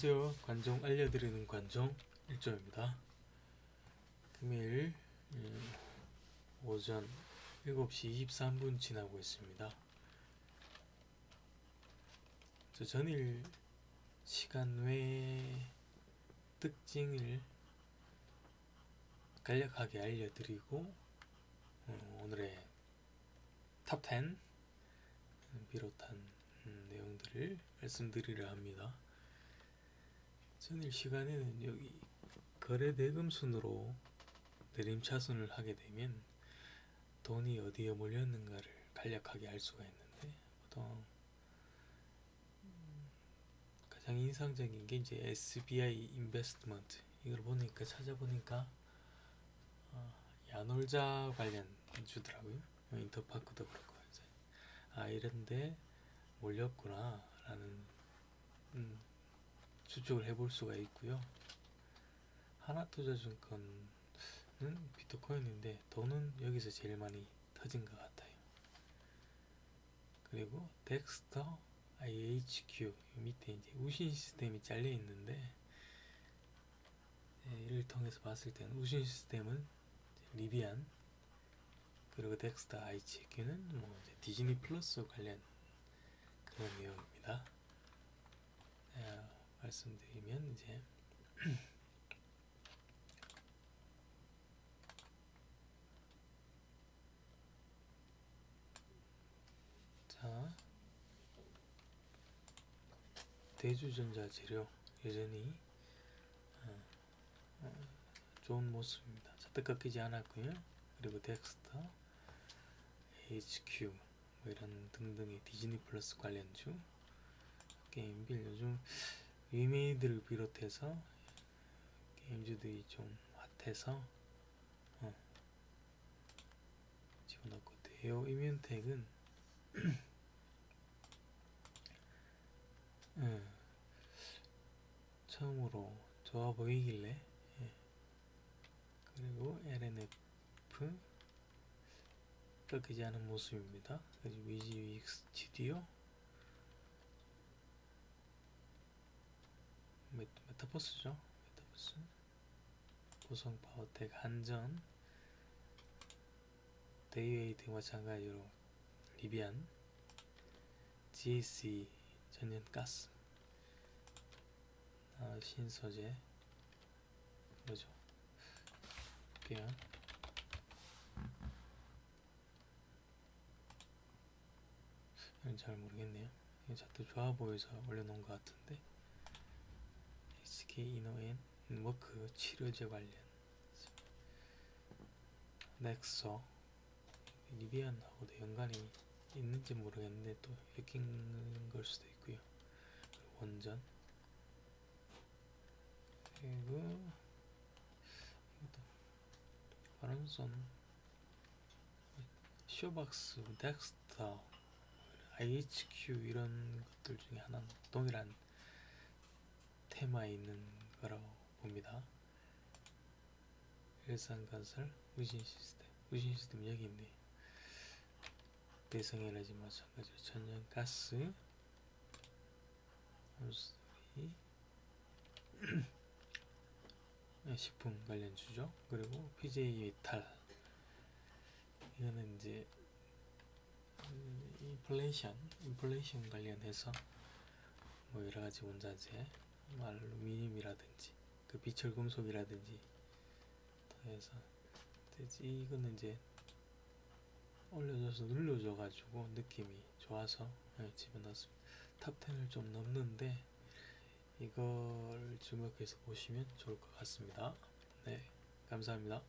안녕하세요. 관종 알려드리는 관종 일조입니다. 금요일 음, 오전 7시 23분 지나고 있습니다. 저 전일 시간 외 특징을 간략하게 알려드리고 어, 오늘의 탑10 비롯한 음, 내용들을 말씀드리려 합니다. 전일 시간에는 여기 거래 대금 순으로 내림차순을 하게 되면 돈이 어디에 몰렸는가를 간략하게 알 수가 있는데 보통 음, 가장 인상적인 게 이제 SBI 인베스트먼트 이걸 보니까 찾아보니까 어, 야놀자 관련 주더라고요. 인터파크도 그렇고 이제 아 이런데 몰렸구나 라는 음, 추측을 해볼 수가 있고요. 하나투자증권은 비트코인인데 돈은 여기서 제일 많이 터진 것 같아요. 그리고 덱스터 IHQ 이 밑에 이제 우신 시스템이 잘려 있는데 예, 이를 통해서 봤을 때는 우신 시스템은 리비안 그리고 덱스터 IHQ는 뭐 디즈니 플러스 관련 그런 내용입니다. 예, 말씀드리면 이제 자 대주전자 재료 여전히 어, 어, 좋은 모습입니다. 차트 꺾이지 않았고요. 그리고 덱스터, HQ 뭐 이런 등등의 디즈니 플러스 관련주 게임빌 요즘 위메이드를 비롯해서 게임주들이 좀 핫해서 어, 집어넣고 데오 이뮤텍은 예, 처음으로 좋아 보이길래 예. 그리고 LNF 꺾이지 않은 모습입니다. 그리고 위지 스튜디오 메, 메타버스죠. 메타버스. 고성 파워텍 한전 데이웨이트 마찬가지로 리비안 GAC 전연가스 아, 신소재 뭐죠? 볼게요. 잘 모르겠네요. 이게 자꾸 좋아 보여서 올려놓은 것 같은데. 이노엔 워크 치료제 관련 넥서 리비안하고도 연관이 있는지 모르겠는데 또 엮인 걸 수도 있고요. 원전 그리고 바른손 쇼박스 덱스터 IHQ 이런 것들 중에 하나 동일한 테마에 있는 거라고 봅니다. 일산건설 우신 시스템 우신 시스템 여기 있네. 대성에너지 마찬가지로 천연가스 함수리 식품 관련 주죠. 그리고 PJ 메탈 이거는 이제 인플레이션 인플레이션 관련해서 뭐 여러 가지 원자재 뭐 알루미늄이라든지 그 비철 금속이라든지 되지. 이거는 이제 올려줘서 눌러줘 가지고 느낌이 좋아서 네, 집어넣었습니다. 탑10을 좀 넘는데 이걸 주목해서 보시면 좋을 것 같습니다. 네 감사합니다